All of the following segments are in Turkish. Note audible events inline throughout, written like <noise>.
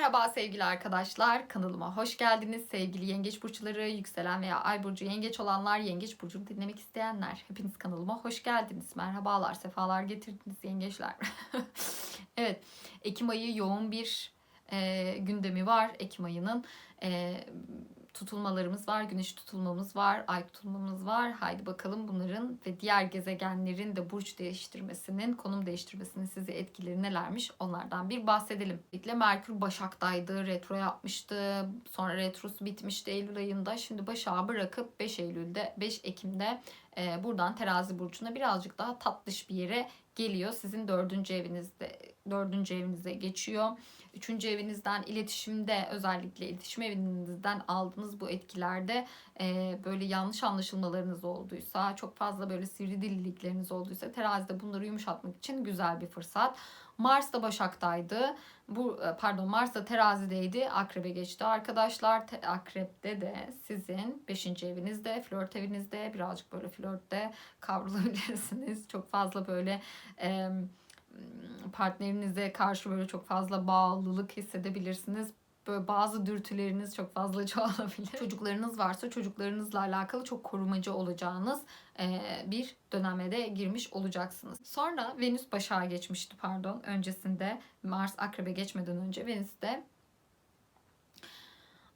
Merhaba sevgili arkadaşlar. Kanalıma hoş geldiniz. Sevgili yengeç burçları, yükselen veya ay burcu yengeç olanlar, yengeç burcunu dinlemek isteyenler. Hepiniz kanalıma hoş geldiniz. Merhabalar, sefalar getirdiniz yengeçler. <laughs> evet, Ekim ayı yoğun bir e, gündemi var. Ekim ayının e, tutulmalarımız var, güneş tutulmamız var, ay tutulmamız var. Haydi bakalım bunların ve diğer gezegenlerin de burç değiştirmesinin, konum değiştirmesinin size etkileri nelermiş onlardan bir bahsedelim. İlk Merkür Başak'taydı, retro yapmıştı. Sonra retrosu bitmişti Eylül ayında. Şimdi Başak'ı bırakıp 5 Eylül'de, 5 Ekim'de e, buradan Terazi burcuna birazcık daha tatlış bir yere geliyor. Sizin dördüncü evinizde, dördüncü evinize geçiyor. Üçüncü evinizden iletişimde özellikle iletişim evinizden aldığınız bu etkilerde e, böyle yanlış anlaşılmalarınız olduysa, çok fazla böyle sivri dillilikleriniz olduysa terazide bunları yumuşatmak için güzel bir fırsat. Mars da Başak'taydı. Bu e, pardon Mars da terazideydi. Akrebe geçti arkadaşlar. Te, akrepte de sizin 5. evinizde, flört evinizde birazcık böyle flörtte kavrulabilirsiniz. Çok fazla böyle e, partnerinize karşı böyle çok fazla bağlılık hissedebilirsiniz. Böyle bazı dürtüleriniz çok fazla <laughs> çoğalabilir. Çocuklarınız varsa çocuklarınızla alakalı çok korumacı olacağınız bir döneme de girmiş olacaksınız. Sonra Venüs Başak'a geçmişti pardon. Öncesinde Mars Akrep'e geçmeden önce Venüs de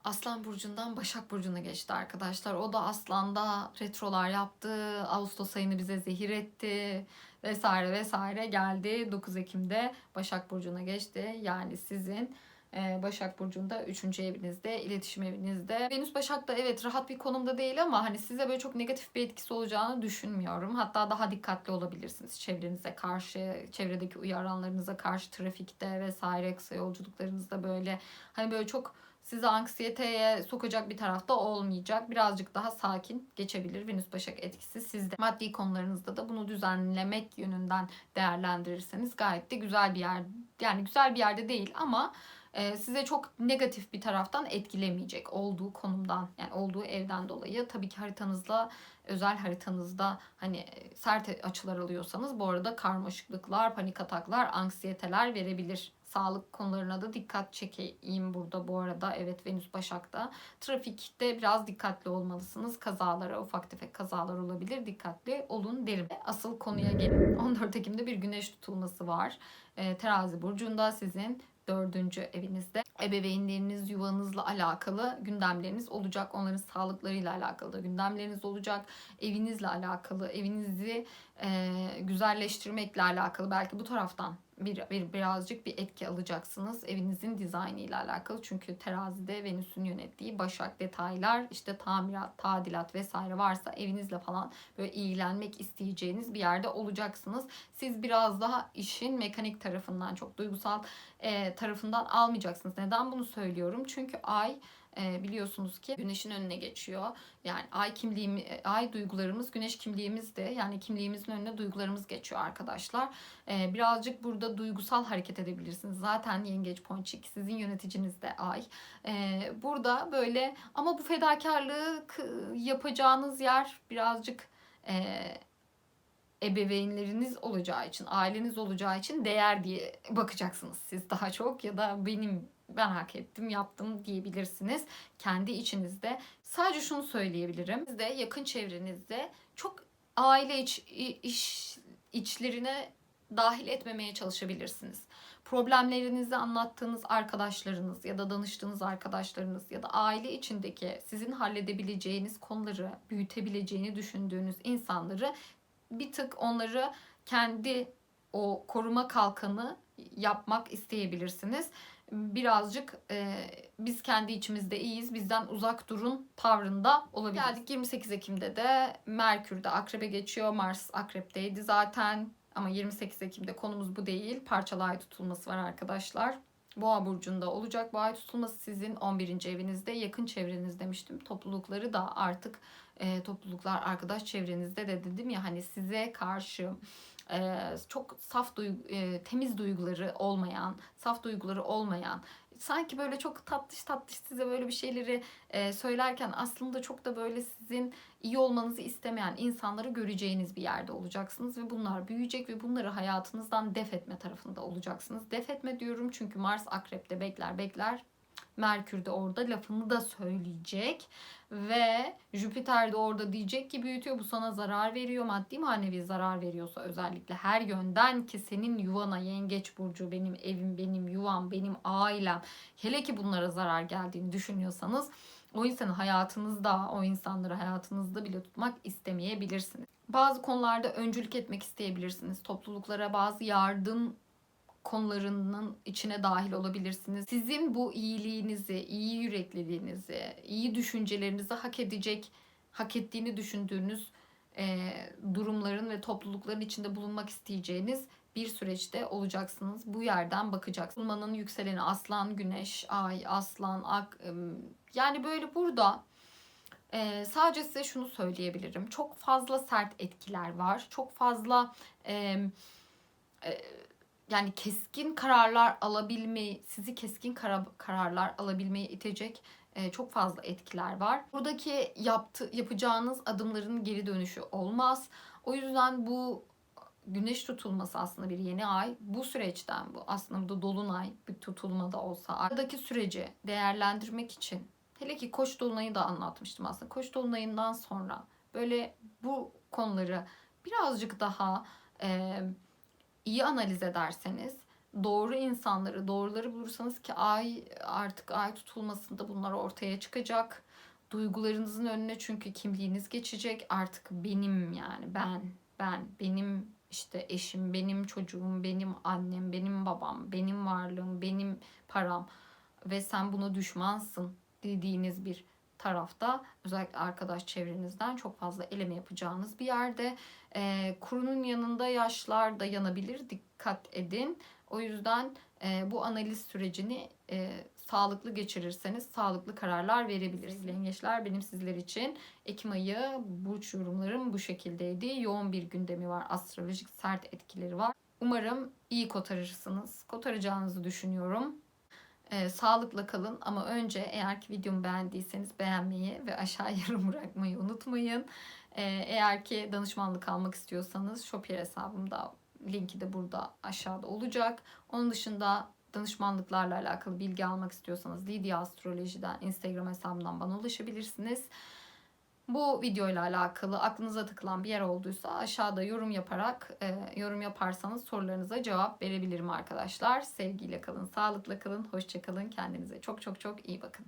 Aslan burcundan Başak burcuna geçti arkadaşlar. O da Aslan'da retrolar yaptı. Ağustos ayını bize zehir etti vesaire vesaire geldi. 9 Ekim'de Başak burcuna geçti. Yani sizin e, Başak Burcu'nda 3. evinizde, iletişim evinizde. Venüs Başak'ta evet rahat bir konumda değil ama hani size böyle çok negatif bir etkisi olacağını düşünmüyorum. Hatta daha dikkatli olabilirsiniz çevrenize karşı, çevredeki uyaranlarınıza karşı trafikte vesaire kısa yolculuklarınızda böyle hani böyle çok sizi anksiyeteye sokacak bir tarafta olmayacak. Birazcık daha sakin geçebilir Venüs Başak etkisi sizde. Maddi konularınızda da bunu düzenlemek yönünden değerlendirirseniz gayet de güzel bir yer. Yani güzel bir yerde değil ama e, size çok negatif bir taraftan etkilemeyecek olduğu konumdan yani olduğu evden dolayı tabii ki haritanızla özel haritanızda hani sert açılar alıyorsanız bu arada karmaşıklıklar, panik ataklar, anksiyeteler verebilir sağlık konularına da dikkat çekeyim burada bu arada. Evet Venüs Başak'ta. Trafikte biraz dikkatli olmalısınız. Kazalara, ufak tefek kazalar olabilir. Dikkatli olun derim. Asıl konuya gelin. 14 Ekim'de bir güneş tutulması var. E, terazi burcunda sizin dördüncü evinizde ebeveynleriniz, yuvanızla alakalı gündemleriniz olacak. Onların sağlıklarıyla alakalı da gündemleriniz olacak. Evinizle alakalı, evinizi e, güzelleştirmekle alakalı belki bu taraftan bir, bir birazcık bir etki alacaksınız evinizin dizaynı ile alakalı. Çünkü terazide Venüs'ün yönettiği başak detaylar işte tamirat, tadilat vesaire varsa evinizle falan böyle ilgilenmek isteyeceğiniz bir yerde olacaksınız. Siz biraz daha işin mekanik tarafından çok duygusal e, tarafından almayacaksınız. Neden bunu söylüyorum? Çünkü ay e, biliyorsunuz ki güneşin önüne geçiyor. Yani ay kimliğimi, e, ay duygularımız güneş kimliğimiz de yani kimliğimizin önüne duygularımız geçiyor arkadaşlar. E, birazcık burada duygusal hareket edebilirsiniz. Zaten yengeç ponçik sizin yöneticiniz de ay. E, burada böyle ama bu fedakarlığı yapacağınız yer birazcık e, ebeveynleriniz olacağı için, aileniz olacağı için değer diye bakacaksınız siz daha çok ya da benim ben hak ettim, yaptım diyebilirsiniz kendi içinizde. Sadece şunu söyleyebilirim. Siz de yakın çevrenizde çok aile iç, iş içlerine dahil etmemeye çalışabilirsiniz. Problemlerinizi anlattığınız arkadaşlarınız ya da danıştığınız arkadaşlarınız ya da aile içindeki sizin halledebileceğiniz konuları, büyütebileceğini düşündüğünüz insanları bir tık onları kendi o koruma kalkanı yapmak isteyebilirsiniz birazcık e, biz kendi içimizde iyiyiz bizden uzak durun tavrında olabilir. Geldik 28 Ekim'de de Merkür de Akrep'e geçiyor. Mars Akrep'teydi zaten ama 28 Ekim'de konumuz bu değil. Parçalı ay tutulması var arkadaşlar. Boğa burcunda olacak. Bu ay tutulması sizin 11. evinizde, yakın çevreniz demiştim. Toplulukları da artık e, topluluklar arkadaş çevrenizde de dedim ya hani size karşı çok saf duygu, temiz duyguları olmayan, saf duyguları olmayan sanki böyle çok tatlış tatlış size böyle bir şeyleri e, söylerken aslında çok da böyle sizin iyi olmanızı istemeyen insanları göreceğiniz bir yerde olacaksınız ve bunlar büyüyecek ve bunları hayatınızdan def etme tarafında olacaksınız. Def etme diyorum çünkü Mars akrepte bekler bekler. Merkür de orada lafını da söyleyecek ve Jüpiter de orada diyecek ki büyütüyor bu sana zarar veriyor maddi manevi zarar veriyorsa özellikle her yönden ki senin yuvana yengeç burcu benim evim benim yuvam benim ailem hele ki bunlara zarar geldiğini düşünüyorsanız o insanı hayatınızda o insanları hayatınızda bile tutmak istemeyebilirsiniz. Bazı konularda öncülük etmek isteyebilirsiniz. Topluluklara bazı yardım konularının içine dahil olabilirsiniz. Sizin bu iyiliğinizi, iyi yürekliliğinizi, iyi düşüncelerinizi hak edecek, hak ettiğini düşündüğünüz e, durumların ve toplulukların içinde bulunmak isteyeceğiniz bir süreçte olacaksınız. Bu yerden bakacaksınız. Bulmanın yükseleni aslan, güneş, ay, aslan, ak. Yani böyle burada e, sadece size şunu söyleyebilirim. Çok fazla sert etkiler var. Çok fazla e, e, yani keskin kararlar alabilmeyi, sizi keskin kara- kararlar alabilmeyi itecek e, çok fazla etkiler var. Buradaki yaptı, yapacağınız adımların geri dönüşü olmaz. O yüzden bu güneş tutulması aslında bir yeni ay. Bu süreçten bu aslında bu da dolunay bir tutulma da olsa aradaki süreci değerlendirmek için hele ki koç dolunayı da anlatmıştım aslında. Koç dolunayından sonra böyle bu konuları birazcık daha e, iyi analiz ederseniz doğru insanları, doğruları bulursanız ki ay artık ay tutulmasında bunlar ortaya çıkacak. Duygularınızın önüne çünkü kimliğiniz geçecek. Artık benim yani ben, ben, benim işte eşim, benim çocuğum, benim annem, benim babam, benim varlığım, benim param ve sen buna düşmansın dediğiniz bir tarafta özellikle arkadaş çevrenizden çok fazla eleme yapacağınız bir yerde. E, kurunun yanında yaşlar da yanabilir. Dikkat edin. O yüzden e, bu analiz sürecini e, sağlıklı geçirirseniz sağlıklı kararlar verebilirsiniz. Yengeçler benim sizler için Ekim ayı burç yorumlarım bu şekildeydi. Yoğun bir gündemi var. Astrolojik sert etkileri var. Umarım iyi kotarırsınız. Kotaracağınızı düşünüyorum. Ee, sağlıkla kalın ama önce eğer ki videomu beğendiyseniz beğenmeyi ve aşağı <laughs> yorum bırakmayı unutmayın. Ee, eğer ki danışmanlık almak istiyorsanız Shopier hesabımda linki de burada aşağıda olacak. Onun dışında danışmanlıklarla alakalı bilgi almak istiyorsanız Lidya Astroloji'den Instagram hesabımdan bana ulaşabilirsiniz. Bu videoyla alakalı aklınıza takılan bir yer olduysa aşağıda yorum yaparak e, yorum yaparsanız sorularınıza cevap verebilirim arkadaşlar. Sevgiyle kalın, sağlıkla kalın, hoşça kalın. Kendinize çok çok çok iyi bakın.